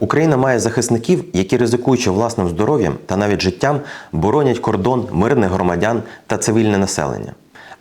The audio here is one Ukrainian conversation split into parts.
Україна має захисників, які ризикуючи власним здоров'ям та навіть життям, боронять кордон мирних громадян та цивільне населення.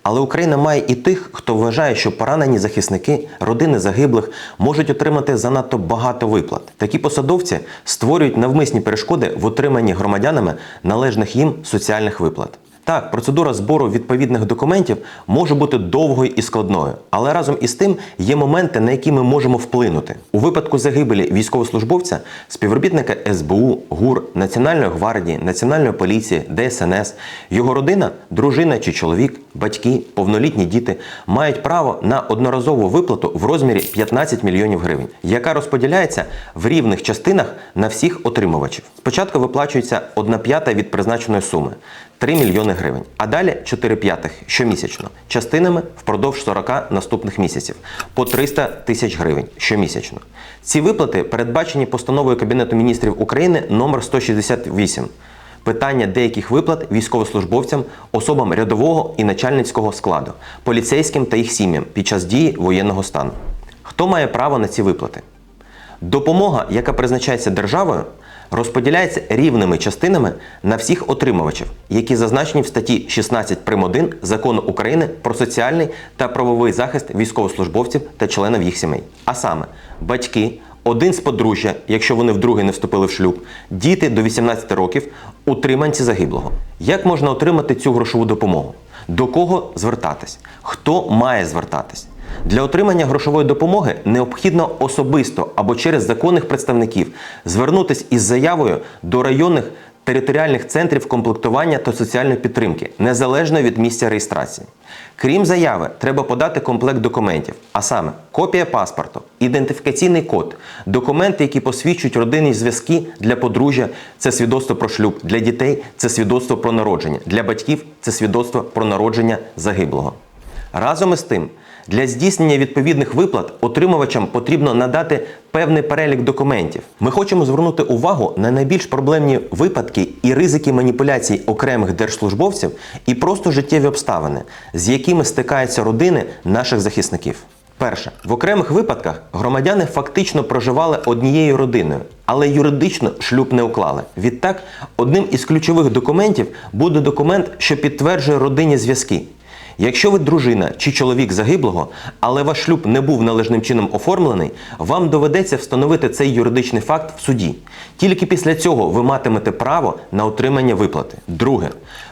Але Україна має і тих, хто вважає, що поранені захисники, родини загиблих можуть отримати занадто багато виплат. Такі посадовці створюють навмисні перешкоди в отриманні громадянами належних їм соціальних виплат. Так, процедура збору відповідних документів може бути довгою і складною, але разом із тим є моменти, на які ми можемо вплинути. У випадку загибелі військовослужбовця, співробітника СБУ, ГУР, Національної гвардії, Національної поліції, ДСНС, його родина, дружина чи чоловік, батьки, повнолітні діти мають право на одноразову виплату в розмірі 15 мільйонів гривень, яка розподіляється в рівних частинах на всіх отримувачів. Спочатку виплачується 1 п'ята від призначеної суми. 3 мільйони гривень, а далі 4 п'ятих щомісячно, частинами впродовж 40 наступних місяців по 300 тисяч гривень щомісячно. Ці виплати передбачені постановою Кабінету міністрів України номер 168 питання деяких виплат військовослужбовцям, особам рядового і начальницького складу, поліцейським та їх сім'ям під час дії воєнного стану. Хто має право на ці виплати? Допомога, яка призначається державою, розподіляється рівними частинами на всіх отримувачів, які зазначені в статті 16 прим. 1 Закону України про соціальний та правовий захист військовослужбовців та членів їх сімей. А саме батьки, один з подружжя, якщо вони вдруге не вступили в шлюб, діти до 18 років, утриманці загиблого. Як можна отримати цю грошову допомогу? До кого звертатись? Хто має звертатись? Для отримання грошової допомоги необхідно особисто або через законних представників звернутися із заявою до районних територіальних центрів комплектування та соціальної підтримки, незалежно від місця реєстрації. Крім заяви, треба подати комплект документів, а саме копія паспорту, ідентифікаційний код, документи, які посвідчують родинні зв'язки для подружжя, це свідоцтво про шлюб, для дітей це свідоцтво про народження, для батьків це свідоцтво про народження загиблого. Разом із тим, для здійснення відповідних виплат отримувачам потрібно надати певний перелік документів. Ми хочемо звернути увагу на найбільш проблемні випадки і ризики маніпуляцій окремих держслужбовців і просто життєві обставини, з якими стикаються родини наших захисників. Перше, в окремих випадках громадяни фактично проживали однією родиною, але юридично шлюб не уклали. Відтак, одним із ключових документів буде документ, що підтверджує родинні зв'язки. Якщо ви дружина чи чоловік загиблого, але ваш шлюб не був належним чином оформлений, вам доведеться встановити цей юридичний факт в суді. Тільки після цього ви матимете право на отримання виплати. Друге,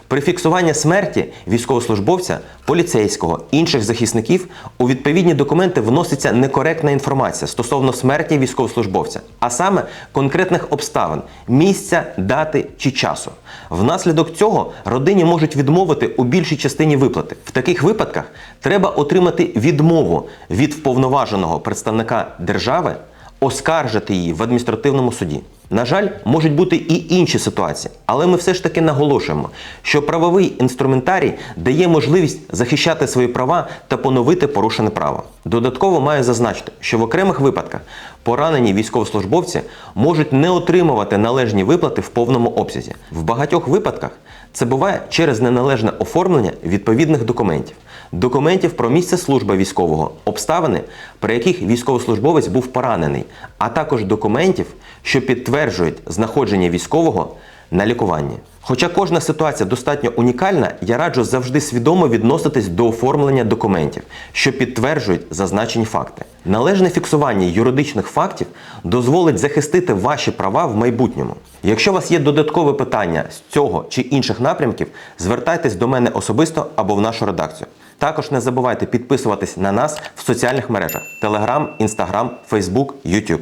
при фіксуванні смерті військовослужбовця, поліцейського, інших захисників у відповідні документи вноситься некоректна інформація стосовно смерті військовослужбовця, а саме конкретних обставин, місця, дати чи часу. Внаслідок цього родині можуть відмовити у більшій частині виплати. В таких випадках треба отримати відмову від вповноваженого представника держави, оскаржити її в адміністративному суді. На жаль, можуть бути і інші ситуації, але ми все ж таки наголошуємо, що правовий інструментарій дає можливість захищати свої права та поновити порушене право. Додатково маю зазначити, що в окремих випадках поранені військовослужбовці можуть не отримувати належні виплати в повному обсязі. В багатьох випадках це буває через неналежне оформлення відповідних документів, документів про місце служби військового, обставини, при яких військовослужбовець був поранений, а також документів, що підтверджують знаходження військового на лікуванні. Хоча кожна ситуація достатньо унікальна, я раджу завжди свідомо відноситись до оформлення документів, що підтверджують зазначені факти. Належне фіксування юридичних фактів дозволить захистити ваші права в майбутньому. Якщо у вас є додаткове питання з цього чи інших напрямків, звертайтесь до мене особисто або в нашу редакцію. Також не забувайте підписуватись на нас в соціальних мережах: Telegram, Instagram, Facebook, YouTube.